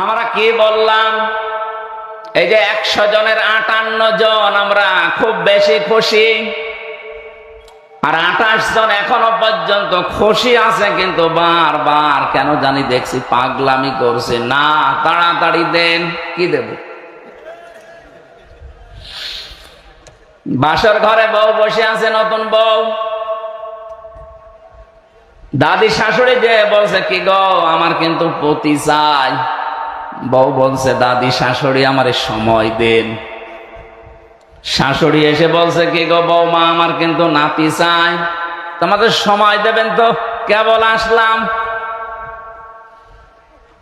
আমরা কি বললাম? এই যে একশো জনের আটান্ন জন আমরা খুব বেশি খুশি। আর আঠাশ জন এখনও পর্যন্ত খুশি আছে, কিন্তু বারবার কেন জানি দেখছি পাগলামি করছে। না, তাড়াতাড়ি দেন, কি দেব? বাসর ঘরে বউ বসে আছে, নতুন বউ। দাদি শাশুড়ি যে বলছে, কি গো, আমার কিন্তু পতি চাই। বউ বলছে, দাদি, শাশুড়ি আমার সময় দেন। শাশুড়ি এসে বলছে, কি গো বৌমা আমার কিন্তু নাতি চাই। তোমাদের সময় দেবেন তো, কেবল আসলাম।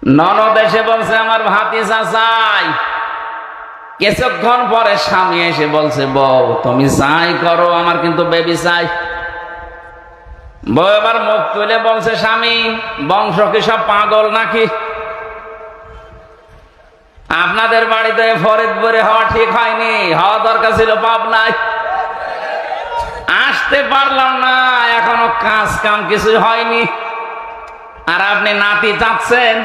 ননদ এসে বলছে, আমার ভাতিজা চাই। কিছুক্ষণ পরে স্বামী এসে বলছে, বউ, তুমি চাই করো, আমার কিন্তু বেবি চাই। বউ এবার মুখ তুলে বলছে, স্বামী, বংশ কি সব পাগল নাকি? আপনাদের বাড়িতে ফরিদপুরে হওয়া ঠিক হয়নি, হওয়া দরকার ছিল পাপ নাই আসতে পারলাম না, এখনও কাজ কাম কিছু হয়নি। আর আপনি নাতি চাচ্ছেন?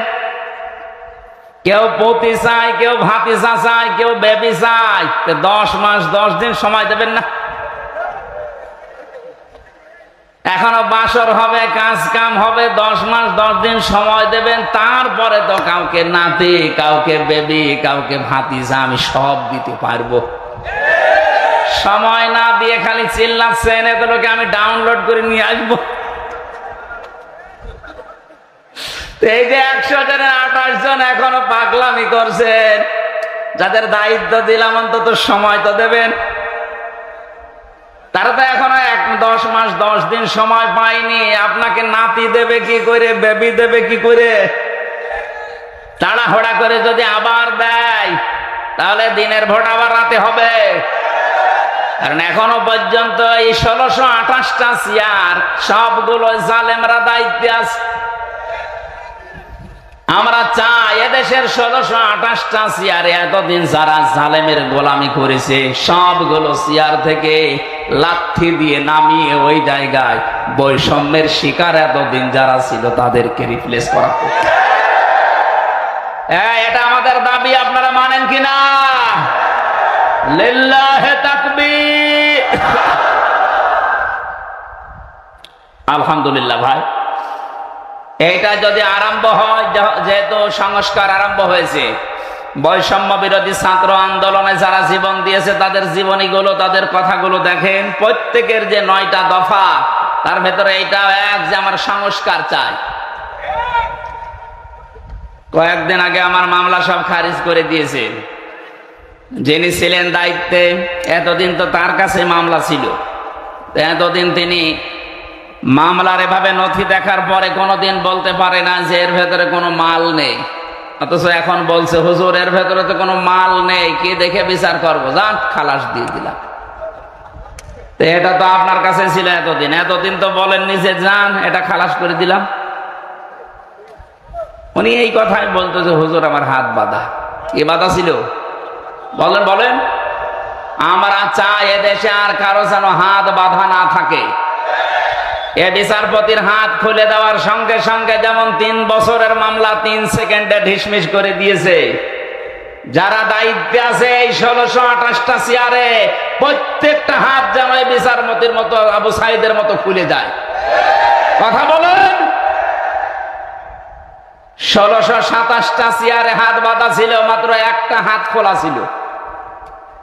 কেউ পতি চায়, কেউ ভাতিজা চায় কেউ বেবি চায়। দশ মাস, দশ দিন সময় দেবেন না। এখনও বাসর হবে, কাজ কাম হবে, দশ মাস, দশ দিন সময় দেবেন, তারপরে তো কাউকে নাতি, কাউকে বেবি, কাউকে ভাতিজা আমি সব দিতে পারব। সময় না দিয়ে খালি চিল্লাচ্ছেন এগুলোকে আমি ডাউনলোড করে নিয়ে আসব। এই যে একশো জনের আঠাশ জন এখনও পাগলামি করছেন, যাদের দায়িত্ব দিলাম অন্তত সময় তো দেবেন। তারা তো এখনও এক দশ মাস, দশ দিন সময় পায়নি। আপনাকে নাতি দেবে কি করে, বেবি দেবে কি করে? তাড়াহড়া করে যদি আবার দেয়, তাহলে দিনের ভোট আবার রাতে হবে। কারণ এখনও পর্যন্ত এই ষোলোশো আঠাশটা চেয়ার সবগুলো জালেমরা দায়িত্বে আছে। আমরা চাই এদেশের ষোলোশো আঠাশটা চেয়ারে এতদিন যারা জালেমের গোলামি করেছে, সবগুলো চেয়ার থেকে লাঠি দিয়ে নামিয়ে ওই জায়গায় বৈষম্যের শিকার এতদিন যারা ছিল, তাদেরকে রিপ্লেস করা হ্যাঁ এটা আমাদের দাবি, আপনারা মানেন কিনা? লিল্লাহে আলহামদুলিল্লাহ ভাই, এইটা যদি আরম্ভ হয় যেহেতু সংস্কার আরম্ভ হয়েছে, বৈষম্য বিরোধী ছাত্র আন্দোলনে যারা জীবন দিয়েছে, তাদের জীবনীগুলো, তাদের কথাগুলো দেখেন, প্রত্যেকের যে নয়টা দফা, তার ভেতরে এইটাও এক যে আমার সংস্কার চাই। কয়েকদিন আগে আমার মামলা সব খারিজ করে দিয়েছে। যিনি ছিলেন দায়িত্বে, এতদিন তো তার কাছে মামলা ছিল। এতদিন তিনি মামলার এভাবে নথি দেখার পরে কোনোদিন বলতে পারে না যে এর ভেতরে কোনো মাল নেই। অথচ এখন বলছে, হুজুর, এর ভেতরে তো কোনো মাল নেই, কি দেখে বিচার করব? যান খালাস দিয়ে দিলাম। তো এটা তো আপনার কাছে ছিল এতদিন। এতদিন তো বলেননি যে, যান, এটা খালাস করে দিলাম। উনি এই কথাই বলতো যে, হুজুর, আমার হাত বাঁধা। কি বাধা ছিল? বলেন বলেন। আমরা চাই এদেশে আর কারও যেন হাত বাঁধা না থাকে। এ বিচারপতির হাত খুলে দেওয়ার সঙ্গে সঙ্গে যেমন তিন বছরের মামলা তিন সেকেন্ডে ঢিসমিস করে দিয়েছে। যারা দায়িত্বে আছে এই ষোলোশো আঠাশটা চেয়ারে প্রত্যেকটা হাত এই বিচারপতির মতো, আবু সাইদের মতো খুলে যায়। কথা বলেন? ষোলোশো সাতাশটা চেয়ারে হাত বাঁধা ছিল, মাত্র একটা হাত খোলা ছিল।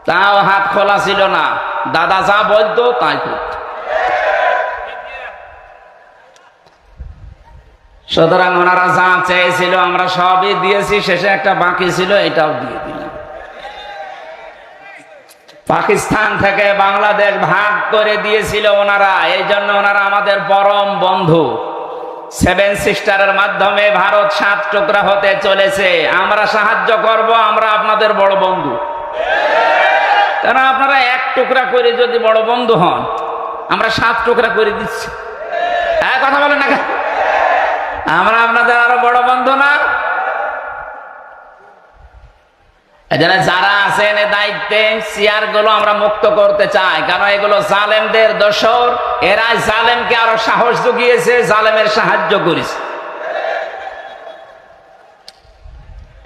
তাও হাত খোলা ছিল না। দাদা যা বলতো, তাই করতো। সুতরাং ওনারা যা চেয়েছিল আমরা সবই দিয়েছি, শেষে একটা বাকি ছিল, এটাও দিয়ে দিলাম। পাকিস্তান থেকে বাংলাদেশ ভাগ করে দিয়েছিল ওনারা এই জন্য ওনারা আমাদের পরম বন্ধু। সেভেন সিস্টারের মাধ্যমে ভারত সাত টুকরা হতে চলেছে। আমরা সাহায্য করব, আমরা আপনাদের বড় বন্ধু। কারণ আপনারা এক টুকরা করে যদি বড় বন্ধু হন, আমরা সাত টুকরা করে দিচ্ছি। হ্যাঁ কথা বলেন না কেন? আমরা আপনাদের আরও বড় বন্ধু না? যারা আছেন আমরা মুক্ত করতে চাই। কারণ এগুলো জালেমদের এরা জালেমকে আরও সাহস জুগিয়েছে, জালেমের সাহায্য করেছে।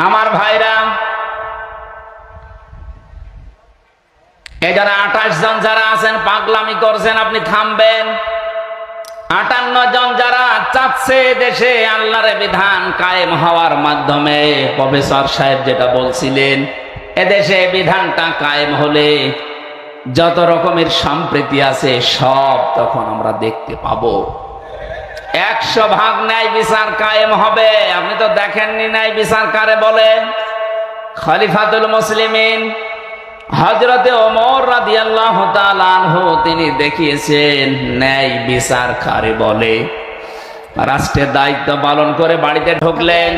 আমার ভাইরা যারা আঠাশ জন যারা আছেন, পাগলামি করছেন, আপনি থামবেন। আটান্ন জন যারা চাচ্ছে দেশে আল্লাহর বিধান কায়েম হওয়ার মাধ্যমে, প্রফেসর সাহেব যেটা বলছিলেন, এদেশে বিধানটা কায়েম হলে যত রকমের সম্প্রীতি আছে সব তখন আমরা দেখতে পাবো। একশো ভাগ ন্যায় বিচার কায়েম হবে। আপনি তো দেখেননি ন্যায় বিচার কারে বলে? খলিফাতুল মুসলিমিন হজরতে রাদিয়াল্লাহু তাআলা আনহু, তিনি দেখিয়েছেন, ন্যায় বিচার কারে বলে? রাষ্ট্রের দায়িত্ব পালন করে বাড়িতে ঢুকলেন।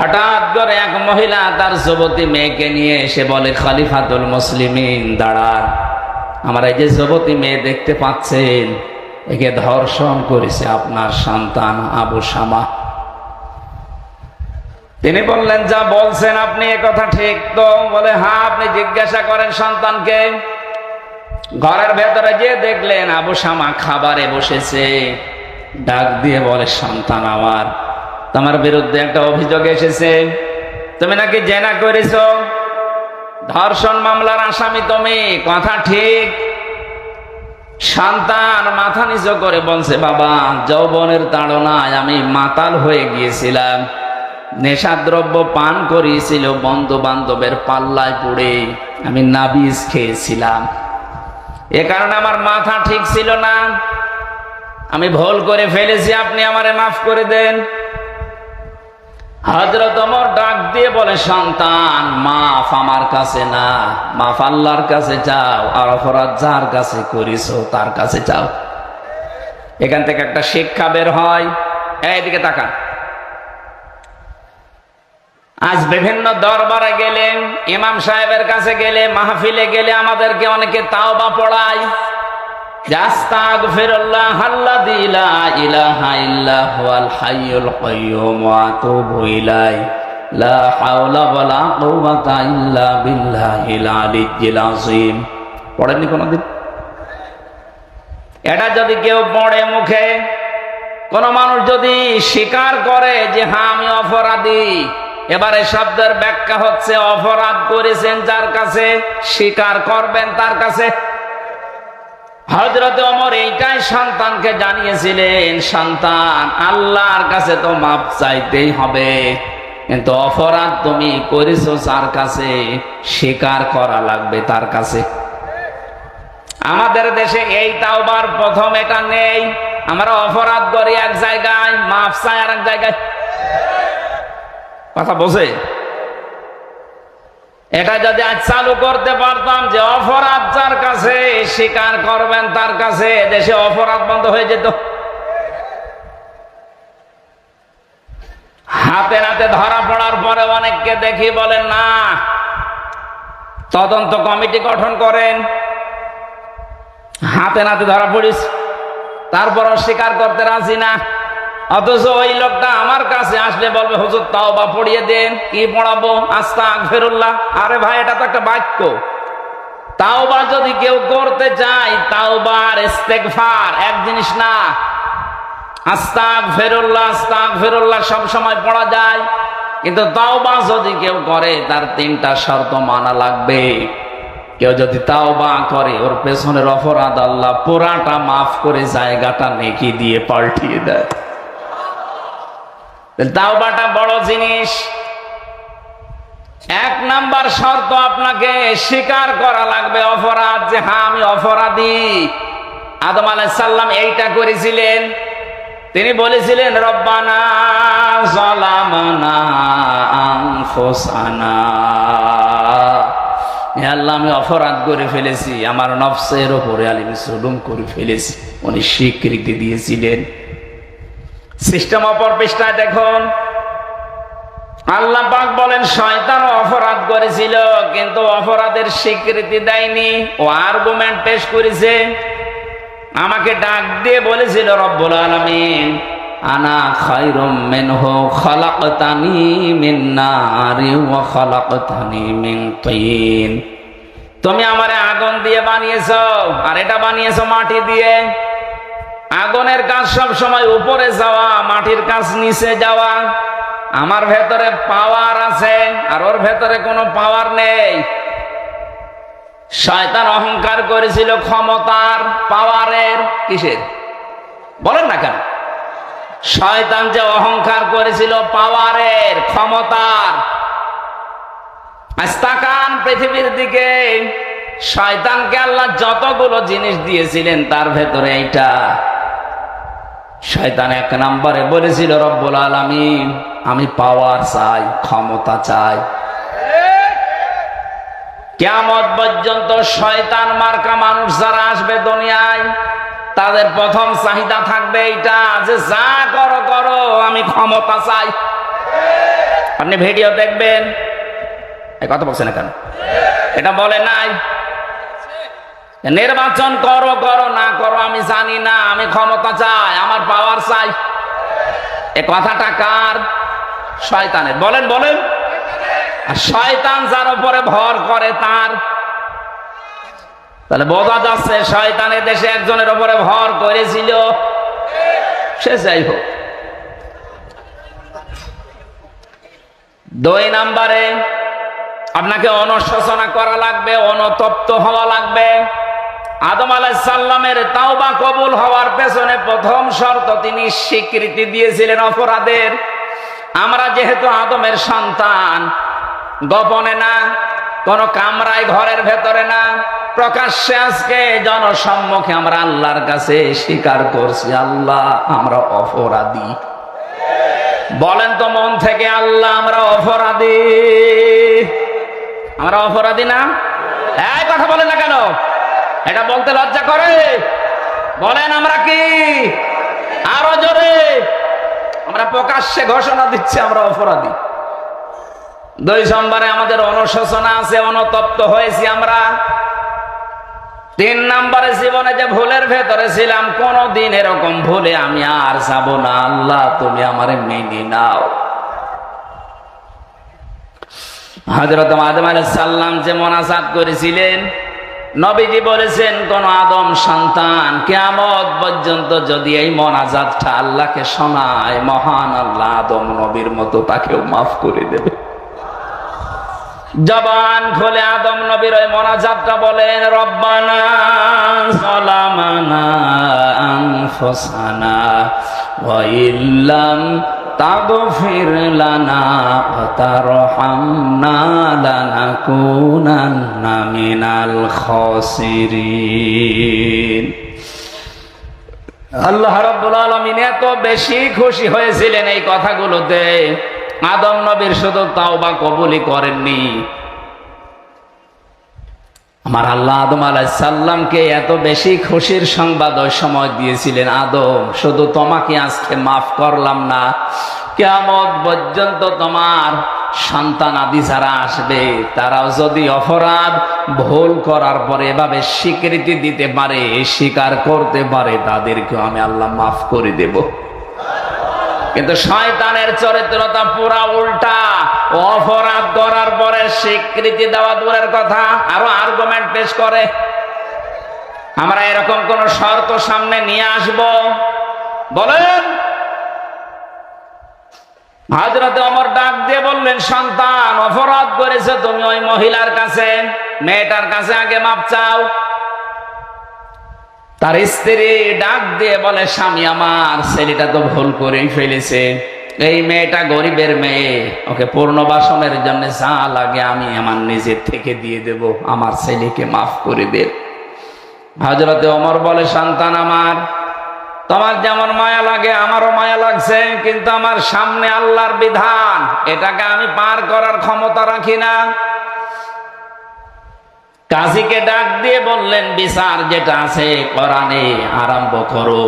হঠাৎ করে এক মহিলা তার যুবতী মেয়েকে নিয়ে এসে বলে, খলিফাতুল মুসলিমিন, দাঁড়ান। আমার এই যে যুবতী মেয়ে দেখতে পাচ্ছেন, একে ধর্ষণ করেছে আপনার সন্তান আবু শামা তিনি বললেন, যা বলছেন আপনি কথা ঠিক তো? বলে হ্যাঁ আপনি জিজ্ঞাসা করেন সন্তানকে। ঘরের ভেতরে যে দেখলেন আবু শামা খাবারে বসেছে। ডাক দিয়ে বলে, সন্তান আমার, তোমার বিরুদ্ধে একটা অভিযোগ এসেছে। তুমি নাকি জেনা করেছ? ধর্ষণ মামলার আসামি তুমি, কথা ঠিক? সন্তান মাথা নিচু করে বলছে, বাবা, যৌবনের তাড়নায় আমি মাতাল হয়ে গিয়েছিলাম। নেশাদ্রব্য পান করিয়েছিল বন্ধু বান্ধবের পাল্লায় পড়ে। আমি নাবিজ খেয়েছিলাম। এ কারণে আমার মাথা ঠিক ছিল না। আমি ভুল করে ফেলেছি, আপনি আমারে মাফ করে দেন। হজরত অমর ডাক দিয়ে বলে, সন্তান, মাফ আমার কাছে না। মাফ আল্লাহর কাছে যাও আর অপরাধ যার কাছে করিস তার কাছে যাও এখান থেকে একটা শিক্ষা বের হয়। এইদিকে তাকা আজ বিভিন্ন দরবারে গেলে, ইমাম সাহেবের কাছে গেলে, মাহফিলে গেলে আমাদেরকে অনেকে তাও বা পড়ায় পড়েননি কোনোদিন? এটা যদি কেউ পড়ে মুখে, কোন মানুষ যদি স্বীকার করে যে হ্যাঁ আমি অপরাধী এবারে শব্দের ব্যাখ্যা হচ্ছে, অপরাধ করেছেন যার কাছে, স্বীকার করবেন তার কাছে। হজরত অমর এইটাই সন্তানকে জানিয়েছিলেন, সন্তান, আল্লাহর কাছে তো মাপ চাইতেই হবে। কিন্তু অপরাধ তুমি করেছ তার কাছে, স্বীকার করা লাগবে তার কাছে। আমাদের দেশে এই তাওবার প্রথম এটা নেই। আমরা অপরাধ করি এক জায়গায়, মাপ চাই আর এক জায়গায়। কথা বোঝে? এটা যদি আজ চালু করতে পারতাম যে অপরাধ যার কাছে, স্বীকার করবেন তার কাছে, দেশে অপরাধ বন্ধ হয়ে যেত। হাতে নাতে ধরা পড়ার পরে অনেককে দেখি বলেন, না, তদন্ত কমিটি গঠন করেন। হাতে নাতে ধরা পড়িস তারপর স্বীকার করতে রাজি না। অথচ ওই লোকটা আমার কাছে আসলে বলবে, হুজুর তাও বা পড়িয়ে দেন, কি পড়াবো? আস্তা ফেরুল্লাহ আরে ভাই, এটা তো একটা বাক্য। তাও বা যদি কেউ করতে চায় তাও বার ইস্তেগফার এক জিনিস না। আস্তাক ফেরুল্লাহ আস্তাক ফেরুল্লাহ সব সময় পড়া যায়। কিন্তু তাও বা যদি কেউ করে, তার তিনটা শর্ত মানা লাগবে। কেউ যদি তাও বা করে, ওর পেছনের অপরাধ আল্লাহ পুরাটা মাফ করে জায়গাটা নেকি দিয়ে পাল্টিয়ে দেয়। তাওবাটা বড় জিনিস। এক নাম্বার শর্ত আপনাকে স্বীকার করা লাগবে অপরাধ যে হ্যাঁ আমি অপরাধী। আদম আলাইসাল্লাম এইটা করেছিলেন। তিনি বলেছিলেন, রব্বানা জলামানা আনফুসানা। আল্লাহ, আমি অপরাধ করে ফেলেছি। আমার নফসের ওপরে আলিম করে ফেলেছি। উনি স্বীকৃতি দিয়েছিলেন। সিস্টেম অপর পৃষ্ঠায় দেখুন। আল্লাহ পাক বলেন, শয়তান অপরাধ করেছিল, কিন্তু অপরাধের স্বীকৃতি দেয়নি। ও আর্গুমেন্ট পেশ করেছে। আমাকে ডাক দিয়ে বলেছিল, রব্বুল আলামিন, আনা খায়রুম মিনহু খালাকতানি মিন নারি ওয়া খালাকতানি মিন তিন। তুমি আমারে আগুন দিয়ে বানিয়েছো, আর এটা বানিয়েছো মাটি দিয়ে। আগুনের কাজ সব সময় উপরে যাওয়া, মাটির কাজ নিচে যাওয়া। আমার ভেতরে পাওয়ার আছে আর ওর ভেতরে কোনো পাওয়ার নেই। শয়তান অহংকার করেছিল ক্ষমতার পাওয়ারের কিসের? বলেন না কেন? শয়তান যে অহংকার করেছিল পাওয়ারের ক্ষমতার। আজ তাকান পৃথিবীর দিকে। শয়তানকে আল্লাহ যতগুলো জিনিস দিয়েছিলেন, তার ভেতরে এইটা। শয়তান এক নম্বরে বলেছিল, রব্বুল আলমিন, আমি পাওয়ার চাই, ক্ষমতা চাই। কেমন পর্যন্ত শয়তান মার্কা মানুষ যারা আসবে দুনিয়ায়, তাদের প্রথম চাহিদা থাকবে এইটা যে, যা করো করো, আমি ক্ষমতা চাই। আপনি ভিডিও দেখবেন কথা বলছেন কেন? এটা বলে নাই। নির্বাচন করো করো, না করো, আমি জানি না, আমি ক্ষমতা চাই, আমার পাওয়ার চাই। এ কথাটা কার? শয়তানের। বলেন বলেন। শয়তান যার উপরে ভর করে, তার। তাহলে বোঝা যাচ্ছে শয়তানের দেশে একজনের উপরে ভর করেছিল। সে যাই হোক। দুই নাম্বারে আপনাকে অনুশোচনা করা লাগবে, অনুতপ্ত হওয়া লাগবে। আদম আলাইসাল্লামের তাওবা কবুল হওয়ার পেছনে প্রথম শর্ত তিনি স্বীকৃতি দিয়েছিলেন অপরাধের। আমরা যেহেতু আদমের সন্তান, গোপনে না, কোন কামরায় ঘরের ভেতরে না, প্রকাশ্যে আজকে জনসম্মুখে আমরা আল্লাহর কাছে স্বীকার করছি, আল্লাহ আমরা অপরাধী। বলেন তো মন থেকে, আল্লাহ আমরা অপরাধী। আমরা অপরাধী না? এই কথা বলেন না কেন? এটা বলতে লজ্জা করে। বলেন আমরা কি? আরও জোরে। আমরা প্রকাশ্যে ঘোষণা দিচ্ছি, আমরা অপরাধী। দুই সোমবারে আমাদের অনুশোচনা আছে, অনতপ্ত হয়েছি আমরা। তিন নম্বরে জীবনে যে ভুলের ভেতরে ছিলাম, কোনদিন এরকম ভুলে আমি আর যাব না। আল্লাহ, তুমি আমারে মেনে নাও। হজরত আদম সাল্লাম যে মনাসাদ করেছিলেন নবীজি বলেছেন, কোন আদম সন্তান কেমত পর্যন্ত যদি এই মনাজাতটা আল্লাহকে শোনায়, মহান আল্লাহ আদম নবীর মতো তাকেও মাফ করে দেবে। জবান খোলে আদম নবীর ওই মনাজাতটা বলেন, রব্বানা সালামানা লানা ওয়া তারহামনা লানাকুনান্না মিনাল খাসিরিন। আল্লাহ রাব্বুল আলামিন এত বেশি খুশি হয়েছিলেন এই কথাগুলোতে। আদম নবীর শুধু তাওবা কবুলই করেননি। আমার আল্লাহ আদম আলাইসাল্লামকে এত বেশি খুশির সংবাদ ওই সময় দিয়েছিলেন, আদম, শুধু তোমাকে আজকে মাফ করলাম না। কেমন পর্যন্ত তোমার সন্তান আদি যারা আসবে, তারাও যদি অপরাধ, ভুল করার পরে এভাবে স্বীকৃতি দিতে পারে, স্বীকার করতে পারে, তাদেরকেও আমি আল্লাহ মাফ করে দেব। কিন্তু শয়তানের চরিত্রতা পুরা উল্টা। অপরাধ করার পরে স্বীকৃতি দেওয়া দূরের কথা। আরও আর্গুমেন্ট পেশ করে। আমরা এরকম কোন শর্ত সামনে নিয়ে আসব? বলেন। হাজরতে অমর ডাক দিয়ে বললেন, সন্তান, অপরাধ করেছে তুমি ওই মহিলার কাছে। মেয়েটার কাছে আগে মাপ চাও। তার স্ত্রী ডাক দিয়ে বলে, স্বামী, আমার ছেলেটা তো ভুল করেই ফেলেছে। এই মেয়েটা গরিবের মেয়ে। ওকে পূর্ণবাসনের জন্য যা লাগে আমি আমার নিজের থেকে দিয়ে দেব। আমার ছেলেকে মাফ করে দে। হজরতে অমর বলে, সন্তান আমার, তোমার যেমন মায়া লাগে, আমারও মায়া লাগছে, কিন্তু আমার সামনে আল্লাহর বিধান। এটাকে আমি পার করার ক্ষমতা রাখি না। কাজীকে ডাক দিয়ে বললেন, বিচার যেটা আছে কোরআনে আরম্ভ করো।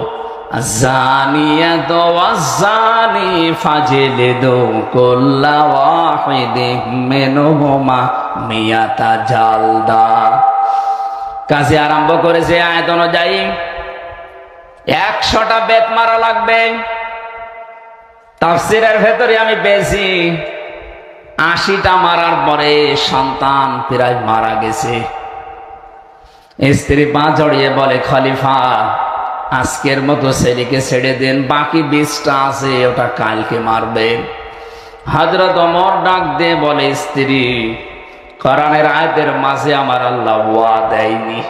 জালদা। কাজে আরম্ভ করেছে একশোটা বেত মারা লাগবে। তাফসিরের ভেতরে আমি পেয়েছি আশিটা মারার পরে সন্তান প্রায় মারা গেছে। স্ত্রী পা জড়িয়ে বলে, খলিফা, আজকের মতো ছেলেকে ছেড়ে দেন, বাকি বীজটা আছে, ওটা কালকে মারবে। হাজরত অমর ডাক দিয়ে বলে, স্ত্রী, কোরআনের আয়তের মাঝে আমার আল্লাহ ওয়া দেয়নি।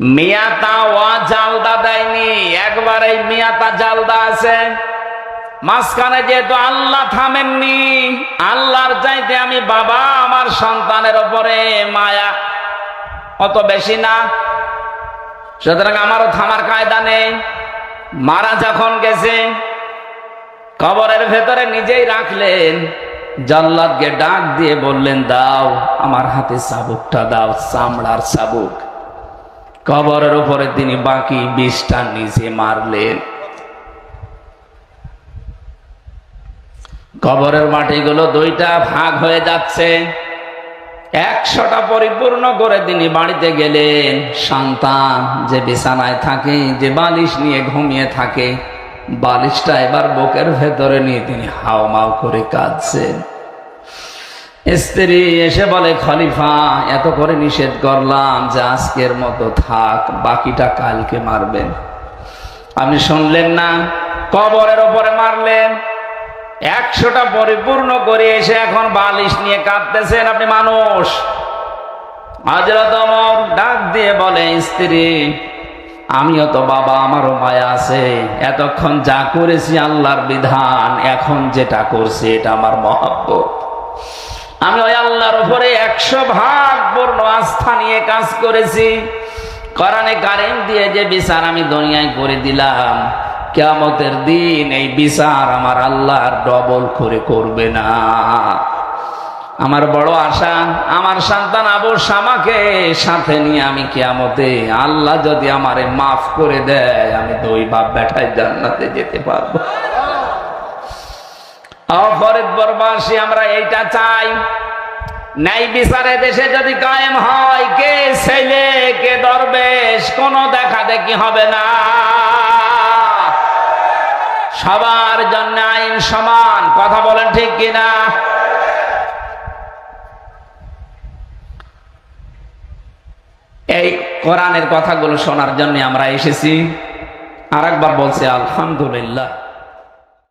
মিয়াতা ওয়া জালদা দেয়নি। একবার এই মিয়াতা জালদা আছে। মাঝখানে যেহেতু আল্লাহ থামেননি, আল্লাহর চাইতে আমি বাবা আমার সন্তানের ওপরে মায়া অত বেশি না। সুতরাং আমারও থামার কায়দা নেই। মারা যখন গেছে, কবরের ভেতরে নিজেই রাখলেন জল্লাদকে ডাক দিয়ে বললেন, দাও, আমার হাতে চাবুকটা দাও, চামড়ার চাবুক কবরের উপরে তিনি বাকি বিষটা নিজে মারলেন। কবরের মাটিগুলো দুইটা ভাগ হয়ে যাচ্ছে। একশোটা পরিপূর্ণ করে তিনি বাড়িতে গেলেন। সন্তান যে বিছানায় থাকে, যে বালিশ নিয়ে ঘুমিয়ে থাকে, বালিশটা এবার বুকের ভেতরে নিয়ে তিনি হাওমাও করে কাঁদছেন। স্ত্রী এসে বলে, খলিফা, এত করে নিষেধ করলাম যে আজকের মতো থাক, বাকিটা কালকে মারবেন। আপনি শুনলেন না? কবরের ওপরে মারলেন। একশোটা পরিপূর্ণ করে এসে এখন বালিশ নিয়ে কাঁদতেছেন আপনি মানুষ। ডাক দিয়ে বলে, স্ত্রী, আমিও তো বাবা, আমারও মায়া আছে। এতক্ষণ যা করেছি আল্লাহর বিধান, এখন যেটা করছি, এটা আমার মহাব্বত। আমি ওই আল্লাহর উপরে একশো ভাগ পূর্ণ আস্থা নিয়ে কাজ করেছি। করানে কারেন্ট দিয়ে যে বিচার আমি দুনিয়ায় করে দিলাম কেয়ামতের দিন এই বিচার আমার আল্লাহর ডবল করে করবে না। আমার বড় আশা, আমার সন্তান আবু শামাকে সাথে নিয়ে আমি কেয়ামতে আল্লাহ যদি আমারে মাফ করে দেয়, আমি দুই বাপ বেটায় জান্নাতে যেতে পারব। আমরা এইটা চাই। ন্যায় বিচারে দেশে যদি কায়েম হয়, কে ছেলে, কে দরবেশ, কোনো দেখা দেখি হবে না। সবার জন্য আইন সমান, কথা বলেন ঠিক কিনা? এই কোরআনের কথাগুলো শোনার জন্য আমরা এসেছি। আর একবার বলছি, আলহামদুলিল্লাহ।